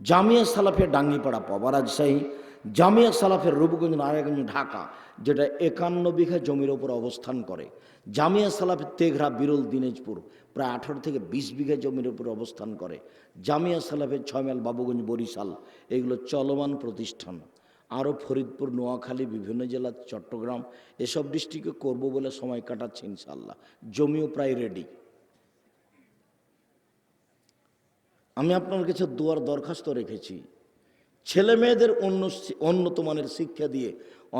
জামিয়া সালাফের ডাঙ্গিপাড়া পাওয়া রাজশাহী জামিয়া সালাফের রূপগঞ্জ নারায়ণগঞ্জ ঢাকা, যেটা একান্ন বিঘা জমির ওপর অবস্থান করে। জামিয়া সালাফের তেঘরা বিরল দিনাজপুর প্রায় আঠারো থেকে বিশ বিঘা জমির ওপর অবস্থান করে। জামিয়া সালাফের ছয়মাইল বাবুগঞ্জ বরিশাল, এগুলো চলমান প্রতিষ্ঠান। আরও ফরিদপুর, নোয়াখালী, বিভিন্ন জেলা, চট্টগ্রাম, এসব ডিস্ট্রিক্টে করব বলে সময় কাটাচ্ছে ইনশাল্লাহ জমিও প্রায় রেডি আমি আপনার কাছে দুয়ার দরখাস্ত রেখেছি। ছেলে মেয়েদের অন্য উন্নত মানের শিক্ষা দিয়ে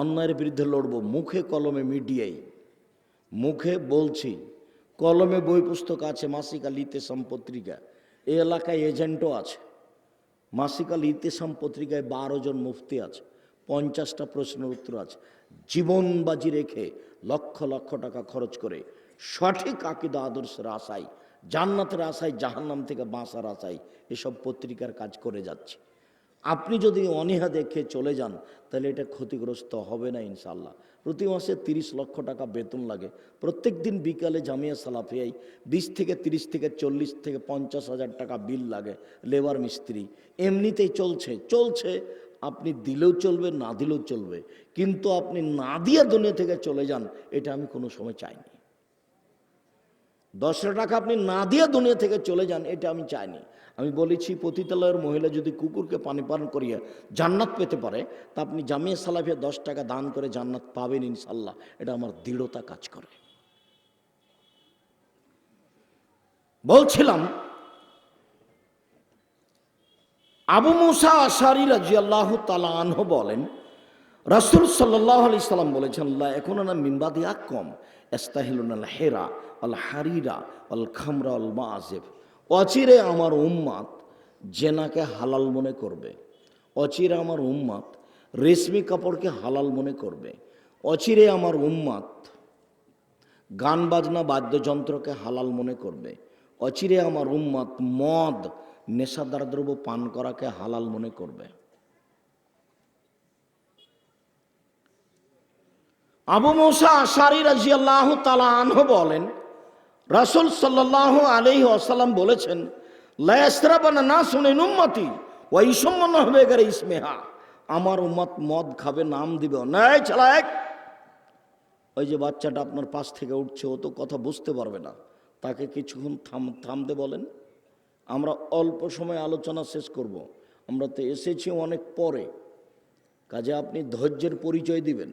অন্যায়ের বিরুদ্ধে লড়ব। মুখে কলমে মিডিয়াই মুখে বলছি, কলমে বই পুস্তক আছে, মাসিকা লিতেসাম পত্রিকা এই এলাকায় এজেন্টও আছে। মাসিকা লিতেসাম পত্রিকায় বারো জন মুফতি আছে। পঞ্চাশটা প্রশ্নের উত্তর আছে। জীবনবাজি রেখে লক্ষ লক্ষ টাকা খরচ করে সঠিক আকিদা, আদর্শের আশায় জান্নাতের আশায়, জাহান্নাম থেকে বাঁচার আশায় এসব পত্রিকার কাজ করে যাচ্ছে। আপনি যদি অনীহা দেখে চলে যান, তাহলে এটা ক্ষতিগ্রস্ত হবে না ইনশাল্লাহ প্রতি মাসে তিরিশ লক্ষ টাকা বেতন লাগে। প্রত্যেক দিন বিকালে জামিয়া সালাফিয়াই বিশ থেকে তিরিশ থেকে চল্লিশ থেকে পঞ্চাশ হাজার টাকা বিল লাগে লেবার মিস্ত্রি। এমনিতেই চলছে চলছে। আপনি দিলেও চলবে, না দিলেও চলবে। কিন্তু আপনি না দিয়ে দুনিয়া থেকে চলে যান, এটা আমি কোনো সময় চাইনি। দশটা টাকা আপনি না দিয়ে দুনিয়া থেকে চলে যান, এটা আমি চাইনি। আমি বলেছি, পতিতালয়ের মহিলা যদি কুকুরকে পানি পান করিয়ে জান্নাত পেতে পারে, তা আপনি জামিয়া সালাফিয়া দশ টাকা দান করে জান্নাত পাবেন ইনশাল্লাহ এটা আমার দৃঢ়তা কাজ করে। বলছিলাম, আবু মুসা আশারি রাজি আল্লাহ আনহ বলেন রাসুল সাল্লাহ আলি সাল্লাম বলেছেন এখন না মিনবাদি কম এস্তাহিলুন আল হেরা আল হারিরা আল খামরা আল মাআজেব অচিরে আমার উম্মাত জেনাকে হালাল মনে করবে। অচিরে আমার উম্মাত রেশমি কাপড়কে হালাল মনে করবে। অচিরে আমার উম্মাত গান বাজনা বাদ্যযন্ত্রকে হালাল মনে করবে। অচিরে আমার উম্মাত মদ, নেশাদার দ্রব্য পান করাকে হালাল মনে করবে। আবু মৌসা আশারি রাজি আল্লাহ তালাহ বলেন, রাসুল সাল্লাহ আলহি আসাল্লাম বলেছেন লায়াস্ত্রাবানা না শুনে উম্মতি ওই সম্মান হবে গেলে ইসমেহা। আমার উম্মত মদ খাবে, নাম দিবে। নাই ছাড়া এক ওই যে বাচ্চাটা আপনার পাশ থেকে উঠছে, ও তো কথা বুঝতে পারবে না। তাকে কিছুক্ষণ থাম, থামতে বলেন। আমরা অল্প সময় আলোচনা শেষ করব। আমরা তো এসেছি অনেক পরে। কাজে আপনি ধৈর্যের পরিচয় দিবেন।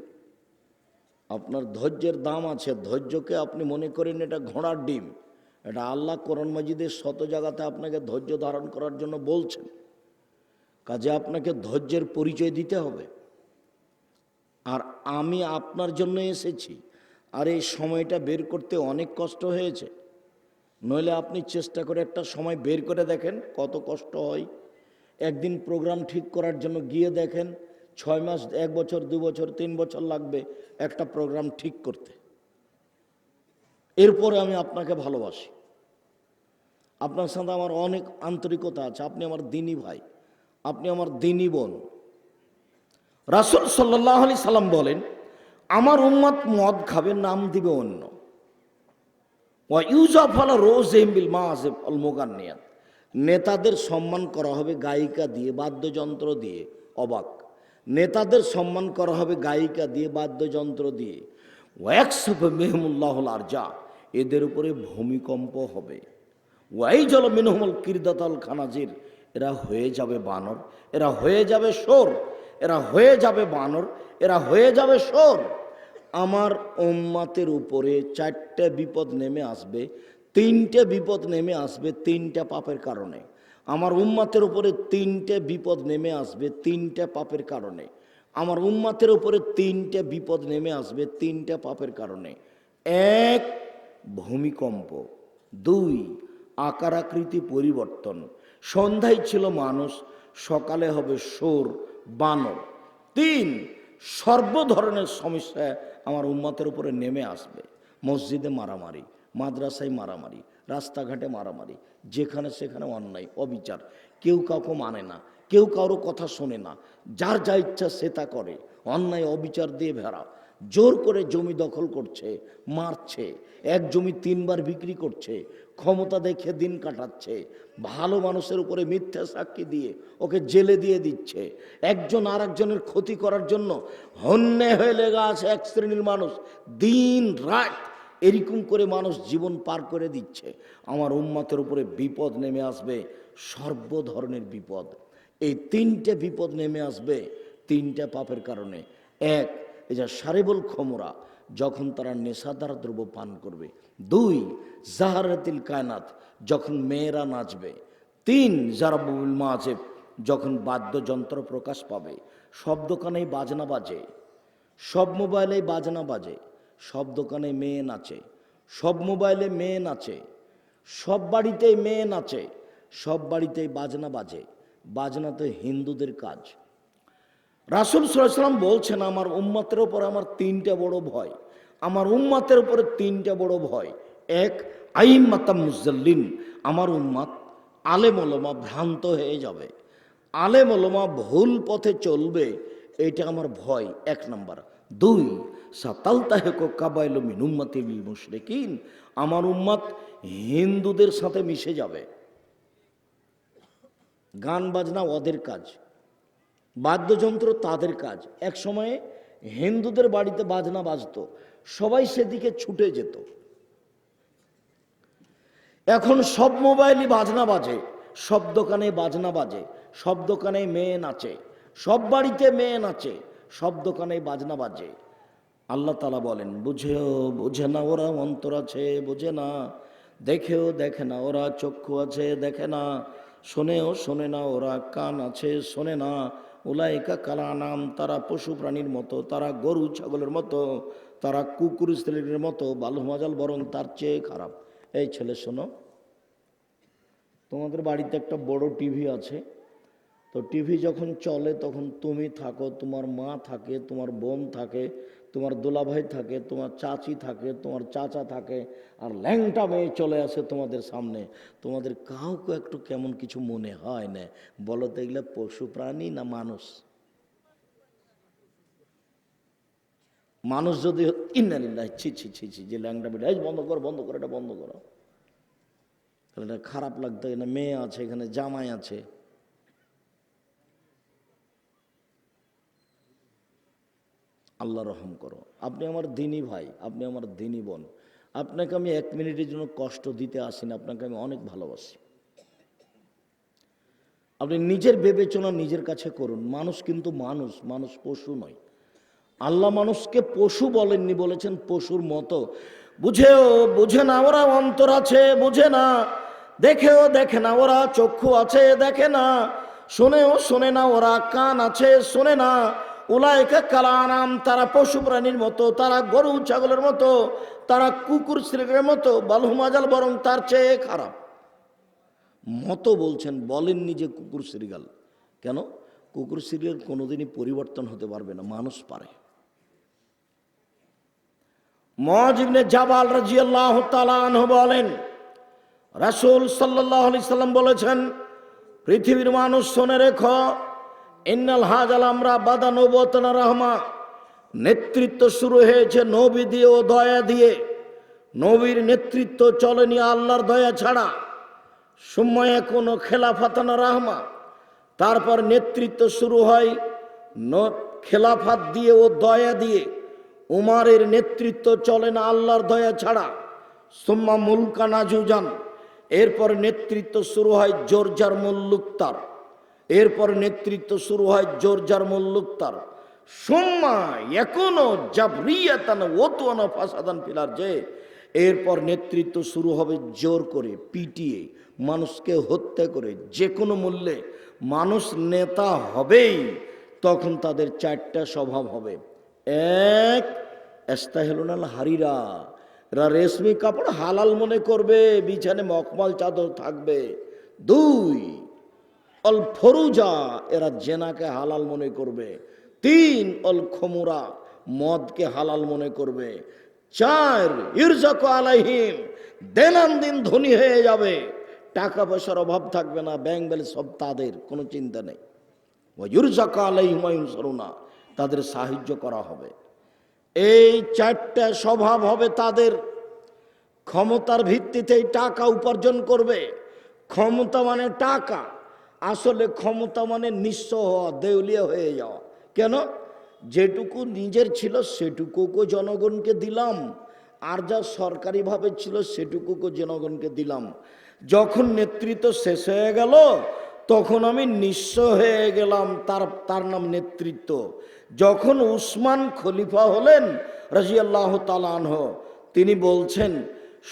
আপনার ধৈর্যের দাম আছে, ধৈর্যকে আপনি মনে করেন এটা ঘোড়ার ডিম। এটা আল্লাহ কোরআন মাজিদের শত জায়গাতে আপনাকে ধৈর্য ধারণ করার জন্য বলছেন। কাজে আপনাকে ধৈর্যের পরিচয় দিতে হবে। আর আমি আপনার জন্য এসেছি। আর এই সময়টা বের করতে অনেক কষ্ট হয়েছে। নইলে আপনি চেষ্টা করে একটা সময় বের করে দেখেন কত কষ্ট হয়। একদিন প্রোগ্রাম ঠিক করার জন্য গিয়ে দেখেন ছয় মাস, এক বছর, দু বছর, তিন বছর লাগবে একটা প্রোগ্রাম ঠিক করতে। এরপরে আমি আপনাকে ভালোবাসি। আপনার সাথে আমার অনেক আন্তরিকতা আছে। আপনি আমার দিনী ভাই, আপনি আমার দিনী বোন। রাসুল সাল্লাহ আলি সাল্লাম বলেন, আমার উম্মত মদ খাবে, নাম দিবে অন্য। রোজ এমবিল মাহাজেব অল মোগান্নিয়াত। নেতাদের সম্মান করা হবে গায়িকা দিয়ে, বাদ্যযন্ত্র দিয়ে, অবাক। নেতাদের সম্মান করা হবে গায়িকা দিয়ে, বাদ্যযন্ত্র দিয়ে। ওয়াক্সফ মেহমুল্লাহ আর যা এদের উপরে ভূমিকম্প হবে। ওয়াই জল মিনহমল কিরদাতাল খানাজির, এরা হয়ে যাবে বানর, এরা হয়ে যাবে সোর এরা হয়ে যাবে বানর, এরা হয়ে যাবে সোর আমার ওম্মাতের উপরে চারটে বিপদ নেমে আসবে, তিনটে বিপদ নেমে আসবে তিনটা পাপের কারণে। আমার উম্মাতের উপরে তিনটে বিপদ নেমে আসবে, তিনটে পাপের কারণে। আমার উম্মাতের উপরে তিনটে বিপদ নেমে আসবে, তিনটে পাপের কারণে। এক, ভূমিকম্প। দুই আকার আকৃতি পরিবর্তন। সন্ধ্যায় ছিল মানুষ, সকালে হবে সোর বানর। তিন সর্ব ধরনের সমস্যা আমার উম্মতের উপরে নেমে আসবে। মসজিদে মারামারি, মাদ্রাসায় মারামারি রাস্তাঘাটে মারামারি, যেখানে সেখানে অন্যায়, অবিচার। কেউ কাউকে মানে না, কেউ কারও কথা শোনে না। যার যা ইচ্ছা সে তা করে। অন্যায়, অবিচার দিয়ে ভেড়া। জোর করে জমি দখল করছে, মারছে। এক জমি তিনবার বিক্রি করছে। ক্ষমতা দেখে দিন কাটাচ্ছে। ভালো মানুষের উপরে মিথ্যা সাক্ষী দিয়ে ওকে জেলে দিয়ে দিচ্ছে। একজন আর একজনের ক্ষতি করার জন্য হন্যে হয়ে লেগা আছে এক শ্রেণির মানুষ। দিন রাত এরকম করে মানুষ জীবন পার করে দিচ্ছে। আমার উম্মাতের উপরে বিপদ নেমে আসবে সর্ব ধরনের বিপদ। এই তিনটে বিপদ নেমে আসবে তিনটা পাপের কারণে। এক যা সারেবল ক্ষমরা যখন তারা নেশাদার দ্রব্য পান করবে। দুই, জাহারাতিল কায়নাত, যখন মেয়েরা নাচবে। তিন জারাবুল মাজেব যখন বাদ্যযন্ত্র প্রকাশ পাবে। সব দোকানেই বাজনা বাজে, সব মোবাইলেই বাজনা বাজে। সব দোকানে মেয়ে নাচে সব মোবাইলে মেয়ে নাচে সব বাড়িতেই মেয়ে নাচে সব বাড়িতেই বাজনা বাজে, বাজনা তো হিন্দুদের কাজ। রাসুল সাল্লাম বলছেন, আমার উম্মাতের উপর আমার তিনটা বড় ভয়, আমার উম্মাতের উপরে তিনটা বড় ভয়। এক আইম মাতাম মুজাল্লিন আমার উম্মাত আলেম ওলমা ভ্রান্ত হয়ে যাবে। আলেম ওলমা ভুল পথে চলবে, এটা আমার ভয়। এক নাম্বার। দুই সাতাল তাহেকো কাবাইল মিন উম্মাতি মুশরিকিন। আমার উম্মাত হিন্দুদের সাথে মিশে যাবে। গান বাজনা ওদের কাজ, বাদ্যযন্ত্র তাদের কাজ। এক সময়ে হিন্দুদের বাড়িতে বাজনা বাজতো, সবাই সেদিকে ছুটে যেত। এখন সব মোবাইলই বাজনা বাজে, সব দোকানে বাজনা বাজে, সব দোকানে মেয়ে নাচে, সব বাড়িতে মেয়ে নাচে সব দোকানে বাজনা বাজে। আল্লাহ তালা বলেন, বুঝেও বুঝে না ওরা অন্তর আছে, বুঝে না। দেখেও দেখে না ওরা চক্ষু আছে, দেখে না। শোনেও শোনে না ওরা কান আছে, শোনে না। উলাইকা কালা নাম তারা পশু প্রাণীর মতো, তারা গরু ছাগলের মতো, তারা কুকুর স্ত্রীর মতো, বালু মাজাল বরং তার চেয়ে খারাপ। এই ছেলে, শোনো, তোমাদের বাড়িতে একটা বড় টিভি আছে তো টিভি যখন চলে, তখন তুমি থাকো, তোমার মা থাকে, তোমার বোন থাকে, তোমার দোলাভাই থাকে, তোমার চাচি থাকে, তোমার চাচা থাকে, আর ল্যাংটা মেয়ে চলে আসে তোমাদের সামনে। তোমাদের কাউকে একটু কেমন কিছু মনে হয় না। বলো তো, এগুলো পশু প্রাণী না মানুষ? মানুষ যদি ইন্নালিল্লাহ ছি ছি ছি ছি, যে ল্যাংটা এই বন্ধ করো বন্ধ করো, এটা বন্ধ করো। তাহলে খারাপ লাগতো, এখানে মেয়ে আছে, এখানে জামাই আছে। আল্লাহ রহম করো। আপনি আমার দিনী ভাই, আপনি আমার দিনই বোন। আপনাকে আমি এক মিনিটের জন্য কষ্ট দিতে আসি না, আপনাকে আমি অনেক ভালোবাসি। আপনি নিজের বিবেচনা নিজের কাছে করুন। মানুষ কিন্তু মানুষ মানুষ পশু নয়। আল্লাহ মানুষকে পশু বলেননি, বলেছেন পশুর মতো। বুঝেও, বুঝে না ওরা অন্তর আছে, বুঝে না। দেখেও, দেখে না ওরা চক্ষু আছে, দেখে না। শোনেও, শোনে না ওরা কান আছে, শোনে না। উলায়কা কালানাম, তারা পশু প্রাণীর মতো, তারা গরু, ছাগলের মতো, তারা কুকুর শ্রেণির মতো বালহুমাজাল বরং তার চেয়ে খারাপ। মতো বলছেন, বলেননি যে কুকুর শ্রীগাল কেন? কুকুর শ্রীগাল কোনোদিনই পরিবর্তন হতে পারবে না, মানুষ পারে। মজিবনে জাবাল রাজিয়াল্লাহ তালাহ বলেন, রাসূল সাল্লাহ আলি সাল্লাম বলেছেন, পৃথিবীর মানুষ শোনে রেখো ইন্নাল হাজাল আমরা বাদা রহমা। নেতৃত্ব শুরু হয়েছে নবী দিয়ে ও দয়া দিয়ে। নবীর নেতৃত্ব চলেনি আল্লাহর দয়া ছাড়া। সময়ে কোনো খেলাফাতানা রাহমা। তারপর নেতৃত্ব শুরু হয় খেলাফাত দিয়ে ও দয়া দিয়ে। উমারের নেতৃত্ব চলে না আল্লাহর দয়া ছাড়া। সুম্মা মুলকা নাজুজান এরপর নেতৃত্ব শুরু হয় জোরজার মুল্লুক্তার। এরপর নেতৃত্ব শুরু হয় জোরজার মুল্লুক্তার। সোম্মা এখনও জাবরিয়াতান ওতুয়ানা ফাসাদান পিলার যে, এরপর নেতৃত্ব শুরু হবে জোর করে, পিটিয়ে, মানুষকে হত্যা করে যে কোনো মূল্যে মানুষ নেতা হবেই, তখন তাদের চারটা স্বভাব হবে। এক, এস্তাহেলুনাল হারিরা, এরা রেশমি কাপড় হালাল মনে করবে, বিছানে মকমাল চাদর থাকবে। দুই অল ফরুজা, এরা জেনাকে হালাল মনে করবে। তিন, অল খমুরা, মদকে হালাল মনে করবে। চার, ইরজাক আলাইহিম দিন ধনী হয়ে যাবে। টাকা পয়সার অভাব থাকবে না, ব্যাংক ব্যালেন্স সব তাদের, কোনো চিন্তা নেই। ইরজাক আলাইহিম সরুনা তাদের সাহায্য করা হবে। এই চারটা স্বভাব হবে তাদের। ক্ষমতার ভিত্তিতেই টাকা উপার্জন করবে। ক্ষমতা মানে টাকা। আসলে ক্ষমতা মানে নিঃস্ব হওয়া, দেউলিয়া হয়ে যাওয়া। কেন? যেটুকু নিজের ছিল সেটুকুকে জনগণকে দিলাম। আর যা সরকারিভাবে ছিল সেটুকুকে জনগণকে দিলাম। যখন নেতৃত্ব শেষ হয়ে গেল, তখন আমি নিঃস্ব হয়ে গেলাম তার তার নাম নেতৃত্ব। যখন উসমান খলিফা হলেন, রাজিয়াল্লাহ তালানহ তিনি বলছেন,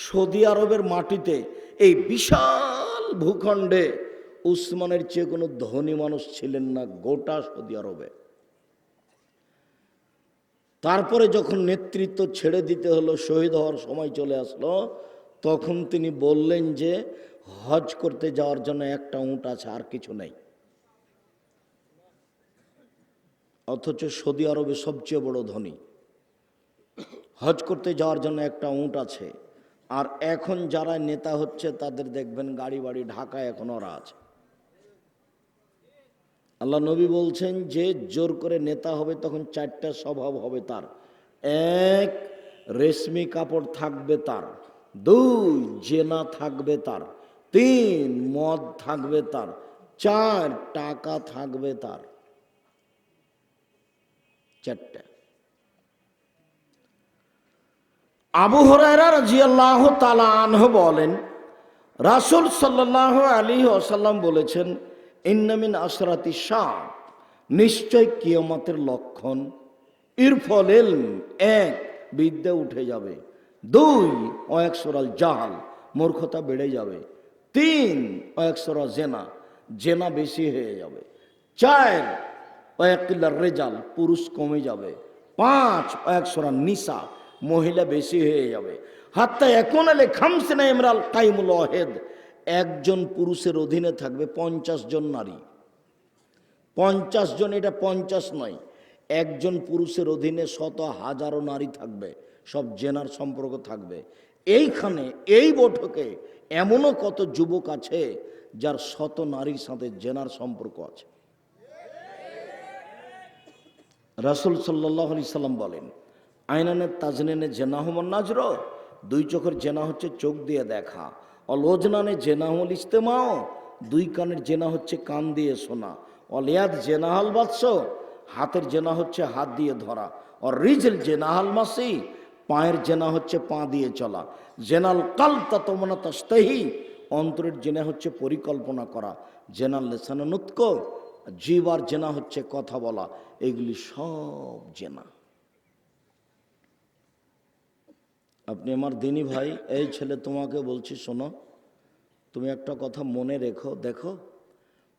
সৌদি আরবের মাটিতে এই বিশাল ভূখণ্ডে উসমানের চেয়ে কোনো ধনী মানুষ ছিলেন না গোটা সৌদি আরবে। তারপরে যখন নেতৃত্ব ছেড়ে দিতে হলো, শহীদ হওয়ার সময় চলে আসলো, তখন তিনি বললেন যে, হজ করতে যাওয়ার জন্য একটা উঁট আছে, আর কিছু নেই। অথচ সৌদি আরবে সবচেয়ে বড় ধনী। হজ করতে যাওয়ার জন্য একটা উঁট আছে, আর এখন যারা নেতা হচ্ছে, তাদের দেখবেন গাড়ি বাড়ি ঢাকায় এখন ওরা আছে। আল্লাহ নবী বলছেন, যে জোর করে নেতা হবে তখন চারটা স্বভাব হবে তার। এক, রেশমি কাপড় থাকবে তার। দুই, জেনা থাকবে তার। তিন, মদ থাকবে তার। চার, টাকা থাকবে তার। চারটা। আবু হরাইরা রাজিয়াল্লাহ তালা আনহ বলেন, রাসুল সাল্লাহ আলী আসাল্লাম বলেছেন ইন্নামিন আসরাতি শাহ। নিশ্চয় কিয়মতের লক্ষণ। ইরফল এলম এক, বিদ্যা উঠে যাবে। দুই অয়েকসরাল জাহাল, মূর্খতা বেড়ে যাবে। তিন অয়েকসরা জেনা জেনা বেশি হয়ে যাবে। চার অয়েকিল্লার রেজাল, পুরুষ কমে যাবে। পাঁচ অয়েকসরা নিশা মহিলা বেশি হয়ে যাবে। হাত্তা এখন এলে খামসিনা ইমরাল কাইমুল অহেদ একজন পুরুষের অধীনে থাকবে পঞ্চাশ জন নারী। পঞ্চাশ জন এটা পঞ্চাশ নয়, একজন পুরুষের অধীনে শত হাজারো নারী থাকবে, সব জেনার সম্পর্ক থাকবে। এইখানে, এই বৈঠকে এমনও কত যুবক আছে যার শত নারীর সাথে জেনার সম্পর্ক আছে। রাসুল সাল্লাহ আলি সাল্লাম বলেন আইনানের তাজনেনে জেনা হমন নাজর, দুই চোখের জেনা হচ্ছে চোখ দিয়ে দেখা অলোজনানে জেনাহল ইস্তেমাও দুই কানের জেনা হচ্ছে কান দিয়ে শোনা। অলিয়াদ জেনাহাল বাৎস হাতের জেনা হচ্ছে হাত দিয়ে ধরা। ও রিজল জেনাহাল মাসি, পায়ের জেনা হচ্ছে পা দিয়ে চলা। জেনাল কাল ততমনা তস্তেহি অন্তরের জেনা হচ্ছে পরিকল্পনা করা। জেনাল লেসানো লেসানুৎক জীবার জেনা হচ্ছে কথা বলা। এগুলি সব জেনা। আপনি আমার দিনী ভাই, এই ছেলে তোমাকে বলছি, শোনো। তুমি একটা কথা মনে রেখো, দেখো।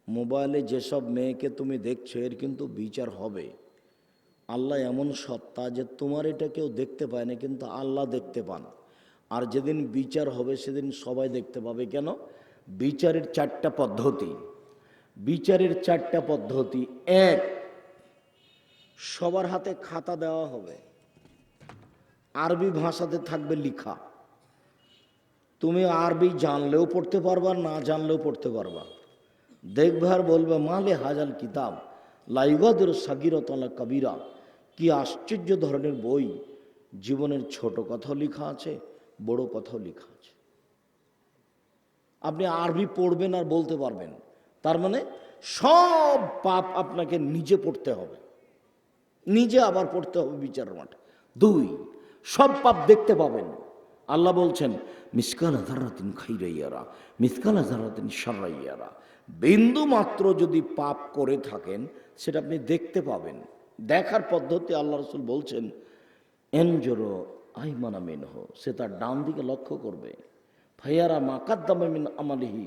মোবাইলে যেসব মেয়েকে তুমি দেখছ, এর কিন্তু বিচার হবে। আল্লাহ এমন সত্তা যে তোমার এটা কেউ দেখতে পায় না, কিন্তু আল্লাহ দেখতে পান। আর যেদিন বিচার হবে, সেদিন সবাই দেখতে পাবে। কেন? বিচারের চারটা পদ্ধতি। বিচারের চারটা পদ্ধতি। এক, সবার হাতে খাতা দেওয়া হবে। আরবি ভাষাতে থাকবে লিখা। তুমি আরবি জানলেও পড়তে পারবা, না জানলেও পড়তে পারবা। দেখবে আর বলবে, মালে হাজাল কিতাব, লাইগাদের সাগিরতলা কবিরা। কি আশ্চর্য ধরনের বই। জীবনের ছোট কথাও লেখা আছে, বড় কথাও লেখা আছে। আপনি আরবি পড়বেন আর বলতে পারবেন। তার মানে সব পাপ আপনাকে নিজে পড়তে হবে। নিজে আবার পড়তে হবে বিচার মাঠে। দুই সব পাপ দেখতে পাবেন। আল্লাহ বলছেন, মিসকাল আধারাতিন খাইরাইয়ারা মিসকাল আধারাতিন সারাইয়ারা বিন্দু মাত্র যদি পাপ করে থাকেন, সেটা আপনি দেখতে পাবেন। দেখার পদ্ধতি আল্লাহ রসুল বলছেন, এনজোরো আইমানা মিনহ, সে তার ডান দিকে লক্ষ্য করবে। ভাইয়ারা মাকাদ্দামিন আমালিহি,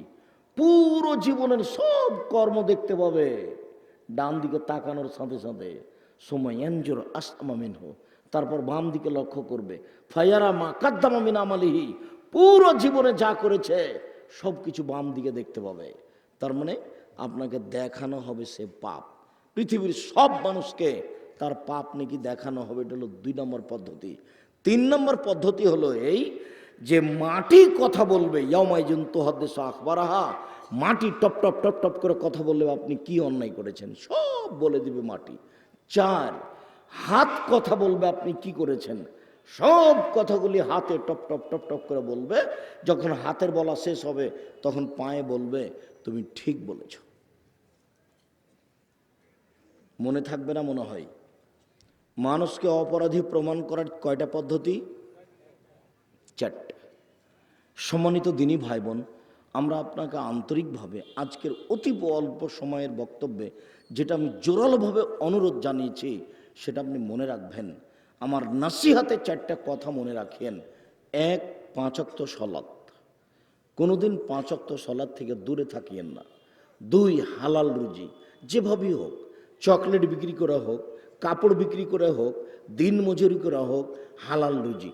পুরো জীবনের সব কর্ম দেখতে পাবে। ডান দিকে তাকানোর সাথে সাথে সময় এনজোর আসামামিন হো তারপর বাম দিকে লক্ষ্য করবে। ফায়ারা মা কাদ্দামামিন আমালিহি, পুরো জীবনে যা করেছে সব কিছু বাম দিকে দেখতে পাবে। তার মানে আপনাকে দেখানো হবে সে পাপ। পৃথিবীর সব মানুষকে তার পাপ নাকি দেখানো হবে, এটা হলো দুই নম্বর পদ্ধতি। তিন নম্বর পদ্ধতি হলো এই যে মাটি কথা বলবে ইয়ামাইজুন তোহাদ্দেশ আখবরাহা, মাটি টপ টপ টপ টপ করে কথা বললে আপনি কি অন্যায় করেছেন? সব বলে দিবে মাটি। চার হাত কথা বলবে আপনি কি করেছেন? সব কথাগুলি হাতে টপ টপ টপ টপ করে বলবে। যখন হাতের বলা শেষ হবে, তখন পায়ে বলবে, তুমি ঠিক বলেছ। মনে থাকবে না, মনে হয়। মানুষকে অপরাধী প্রমাণ করার কয়টা পদ্ধতি? চারটে। সম্মানিত দিনী ভাই বোন আমরা আপনাকে আন্তরিকভাবে আজকের অতি অল্প সময়ের বক্তব্যে, যেটা আমি জোরালোভাবে অনুরোধ জানিয়েছি সেটা আপনি মনে রাখবেন। আমার নাসিহাতে চারটা কথা মনে রাখেন। এক, পাঁচক্ত সলাৎ। কোনোদিন পাঁচক্ত সলাৎ থেকে দূরে থাকিয়েন না। দুই, হালাল রুজি। যেভাবেই হোক, চকলেট বিক্রি করা হোক, কাপড় বিক্রি করে হোক, দিন মজুরি করা হোক, হালাল রুজি।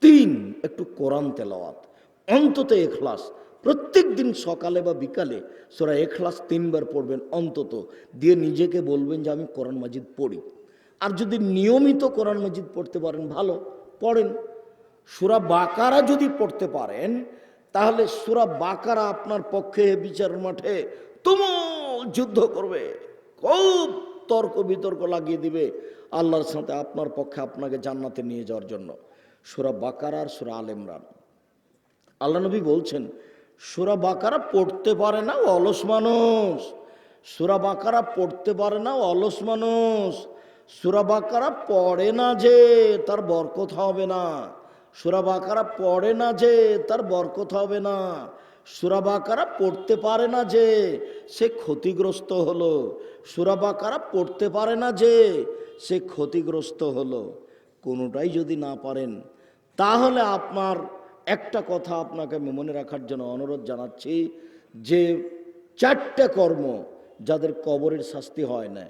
তিন, একটু কোরআন তেলাওয়াত। অন্তত এখলাস। প্রত্যেক দিন সকালে বা বিকালে সোরা এখলাস তিনবার পড়বেন অন্তত। দিয়ে নিজেকে বলবেন যে আমি কোরআন মাজিদ পড়ি। আর যদি নিয়মিত কোরআন মাজিদ পড়তে পারেন, ভালো। পড়েন। সুরা বাকারা যদি পড়তে পারেন, তাহলে সুরা বাকারা আপনার পক্ষে বিচার মাঠে তুমুল যুদ্ধ করবে। খুব তর্ক বিতর্ক লাগিয়ে দিবে আল্লাহর সাথে, আপনার পক্ষে আপনাকে জান্নাতে নিয়ে যাওয়ার জন্য। সুরা বাকারা আর সুরা আল ইমরান। আল্লাহ নবী বলছেন, সুরা বাকারা পড়তে পারে না অলস মানুষ। সুরা বাকারা পড়তে পারে না অলস মানুষ। সুরা বাকারা পড়ে না যে তার বরকত হবে না। সুরা বাকারা পড়ে না যে তার বরকত হবে না। সুরা বাকারা পড়তে পারে না যে সে ক্ষতিগ্রস্ত হলো। সুরা বাকারা পড়তে পারে না যে সে ক্ষতিগ্রস্ত হলো। কোনোটাই যদি না পারেন, তাহলে আপনার একটা কথা আপনাকে মনে রাখার জন্য অনুরোধ জানাচ্ছি যে চারটে কর্ম যাদের কবরের শাস্তি হয় না।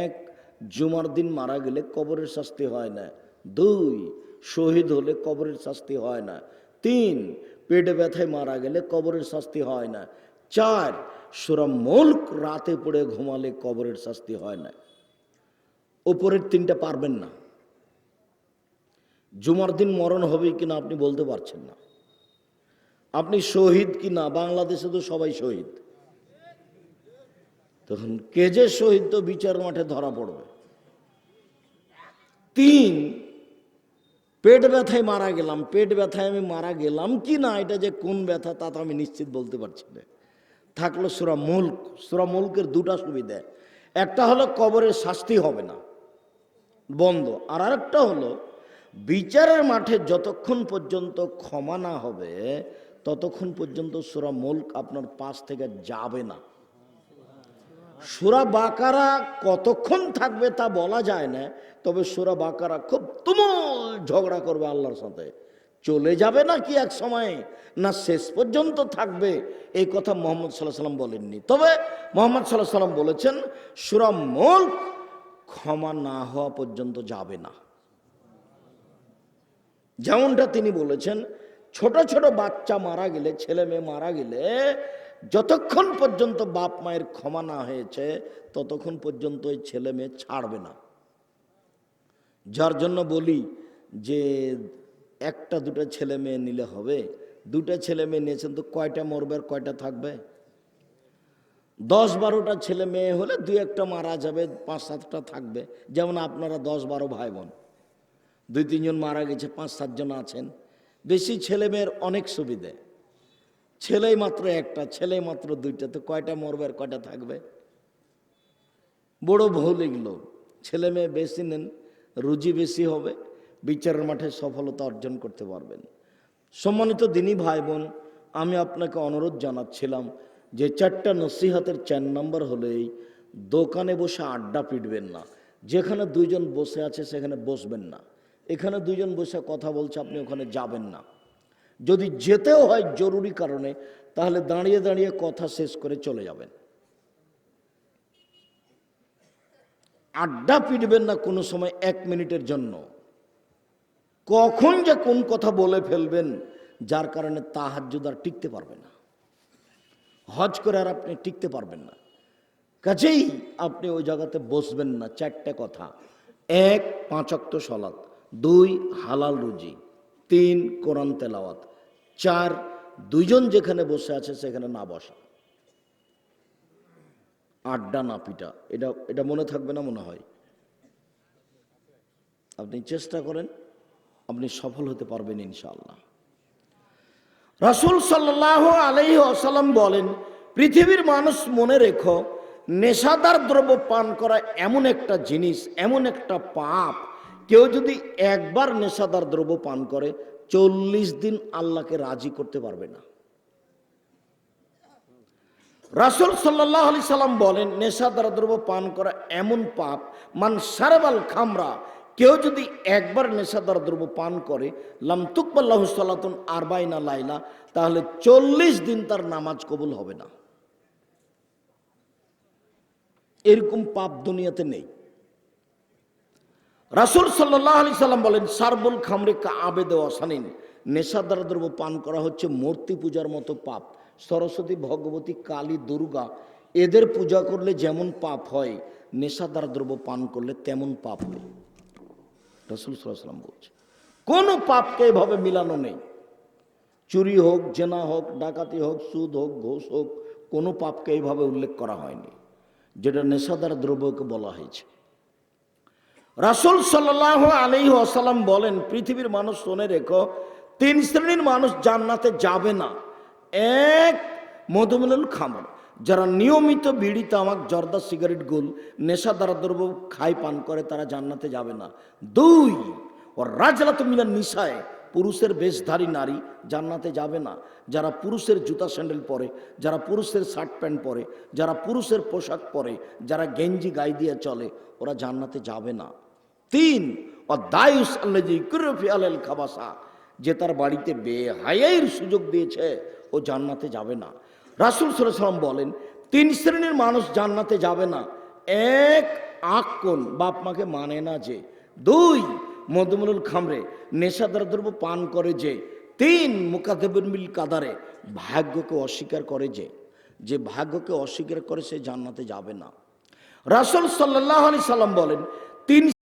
এক জুমার দিন মারা গেলে কবরের শাস্তি হয় না। দুই, শহীদ হলে কবরের শাস্তি হয় না। তিন, পেটে ব্যথায় মারা গেলে কবরের শাস্তি হয় না। চার, সুরা মুল্ক রাতে পড়ে ঘুমালে কবরের শাস্তি হয় না। ওপরের তিনটা পারবেন না। জুমার দিন মরণ হবে কিনা আপনি বলতে পারছেন না। আপনি শহীদ কি না বাংলাদেশে তো সবাই শহীদ। তখন কে যে শহীদ তো বিচার মাঠে ধরা পড়বে। তিন, পেট ব্যথায় মারা গেলাম। পেট ব্যথায় আমি মারা গেলাম কি না, এটা যে কোন ব্যথা তা তো আমি নিশ্চিত বলতে পারছি না। থাকল সুরা মুল্ক। সুরা মুল্কের দুটা সুবিধা। একটা হলো কবরের শাস্তি হবে না। বন্ধ। আর আরেকটা হলো, বিচারের মাঠে যতক্ষণ পর্যন্ত ক্ষমা না হবে, ততক্ষণ পর্যন্ত সুরা মুল্ক আপনার পাশ থেকে যাবে না। সুরা বাকারা কতক্ষণ থাকবে তা বলা যায় না, তবে সুরা বাকারা খুব তুমুল ঝগড়া করবে আল্লাহর সাথে। চলে যাবে না কি এক সময়? না শেষ পর্যন্ত থাকবে? এই কথা মোহাম্মদ সাল্লাহ সাল্লাম বলেননি। তবে মোহাম্মদ সাল্লাহ সাল্লাম বলেছেন, সুরা মুল্ক ক্ষমা না হওয়া পর্যন্ত যাবে না। যেমনটা তিনি বলেছেন, ছোট ছোট বাচ্চা মারা গেলে, ছেলে মেয়ে মারা গেলে যতক্ষণ পর্যন্ত বাপ মায়ের ক্ষমা না হয়েছে, ততক্ষণ পর্যন্ত ওই ছেলে মেয়ে ছাড়বে না। যার জন্য বলি যে, একটা দুটো ছেলে মেয়ে নিলে হবে। দুটো ছেলে মেয়ে নিয়েছেন তো কয়টা মরবে আর কয়টা থাকবে? দশ বারোটা ছেলে মেয়ে হলে দু একটা মারা যাবে পাঁচ সাতটা থাকবে। যেমন আপনারা দশ বারো ভাই বোন দুই তিনজন মারা গেছে পাঁচ সাতজন আছেন। বেশি ছেলে মেয়ের অনেক সুবিধে। ছেলেই মাত্র একটা ছেলে মাত্র দুইটা, তো কয়টা মরবে আর কয়টা থাকবে? বড় ভুল এগুলো ছেলে মেয়ে বেশি নেন, রুজি বেশি হবে, বিচারের মাঠে সফলতা অর্জন করতে পারবেন। সম্মানিত দিনী ভাই বোন আমি আপনাকে অনুরোধ জানাচ্ছিলাম যে চারটা নসিহাতের চার নম্বর হলেই দোকানে বসে আড্ডা পিটবেন না। যেখানে দুইজন বসে আছে, সেখানে বসবেন না। এখানে দুইজন বসে কথা বলছে, আপনি ওখানে যাবেন না। যদি যেতেও হয় জরুরি কারণে, তাহলে দাঁড়িয়ে দাঁড়িয়ে কথা শেষ করে চলে যাবেন। আড্ডা পিটবেন না কোনো সময় এক মিনিটের জন্য। কখন যে কোন কথা বলে ফেলবেন, যার কারণে তাহাজ্জুদ আর টিকতে পারবে না। হজ করে আর আপনি টিকতে পারবেন না। কাজেই আপনি ওই জায়গাতে বসবেন না, চারটে কথা। এক পাঁচক্ত সলাৎ। দুই, হালাল রুজি। তিন কোরআন তেলাওয়াত। চার, দুইজন যেখানে বসে আছে সেখানে না বসা। আড্ডা না পিটা, এটা এটা মনে থাকবে না মনে হয়। আপনি চেষ্টা করেন, আপনি সফল হতে পারবেন ইনশাআল্লাহ। রাসুল সাল্লাহ আলাইহি আসাল্লাম বলেন, পৃথিবীর মানুষ মনে রেখো, নেশাদার দ্রব্য পান করা এমন একটা জিনিস, এমন একটা পাপ কেউ যদি একবার নেশাদার দ্রব্য পান করে, চল্লিশ দিন আল্লাহকে রাজি করতে পারবে না। রাসুল সাল্লাহ আলি সাল্লাম বলেন, নেশাদার দ্রব্য পান করা এমন পাপ, মান সারাবাল খামরা, কেউ যদি একবার নেশাদার দ্রব্য পান করে, লাম তুকবাল্লাহ সাল্লাতুন আরবাইনা লাইলা, তাহলে চল্লিশ দিন তার নামাজ কবুল হবে না। এরকম পাপ দুনিয়াতে নেই। রাসুল সাল্লাহ আলি সাল্লাম বলেন, সারবুল খামরে কা আবেদ অসানিন নেশাদার দ্রব্য পান করা হচ্ছে মূর্তি পূজার মতো পাপ। সরস্বতী, ভগবতী, কালী, দুর্গা, এদের পূজা করলে যেমন পাপ হয়, নেশাদার দ্রব্য পান করলে তেমন পাপ হয়। রসুল সাল্লাম বলছে, কোনো পাপকে এভাবে মিলানো নেই। চুরি হোক, জেনা হোক, ডাকাতি হোক, সুদ হোক, ঘোষ হোক, কোনো পাপকে এইভাবে উল্লেখ করা হয়নি, যেটা নেশাদার দ্রব্যকে বলা হয়েছে। রাসুল সাল্লাহ আলী আসালাম বলেন, পৃথিবীর মানুষ শোনে রেখো, তিন শ্রেণির মানুষ জান্নাতে যাবে না। এক মধুমিনুল খামর। যারা নিয়মিত বিড়ি, তামাক, জর্দা, সিগারেট, গুল, নেশাদার দ্রব্য খাই পান করে, তারা জান্নাতে যাবে না। দুই ও রাজলাত মিনার নিশায় পুরুষের বেশধারী নারী জান্নাতে যাবে না। যারা পুরুষের জুতা স্যান্ডেল পরে, যারা পুরুষের শার্ট প্যান্ট পরে, যারা পুরুষের পোশাক পরে, যারা গেঞ্জি গায়ে দিয়ে চলে, ওরা জান্নাতে যাবে না। তিন ও দায়ুস কুরফি খাবাসা, যে তার বাড়িতে বেহায়ের সুযোগ দিয়েছে, ও জান্নাতে যাবে না। রাসুল সাল্লাম বলেন, তিন শ্রেণির মানুষ জান্নাতে যাবে না। এক আক কোন? বাপ মাকে মানে না যে। দুই মধুমুল খামরে, নেশাদার দ্রব্য পান করে যে। তিন মুকাদেবুল মিল কাদারে, ভাগ্যকে অস্বীকার করে যে। যে ভাগ্যকে অস্বীকার করে সে জান্নাতে যাবে না। রাসুল সাল্লাহ আলি সাল্লাম বলেন, তিন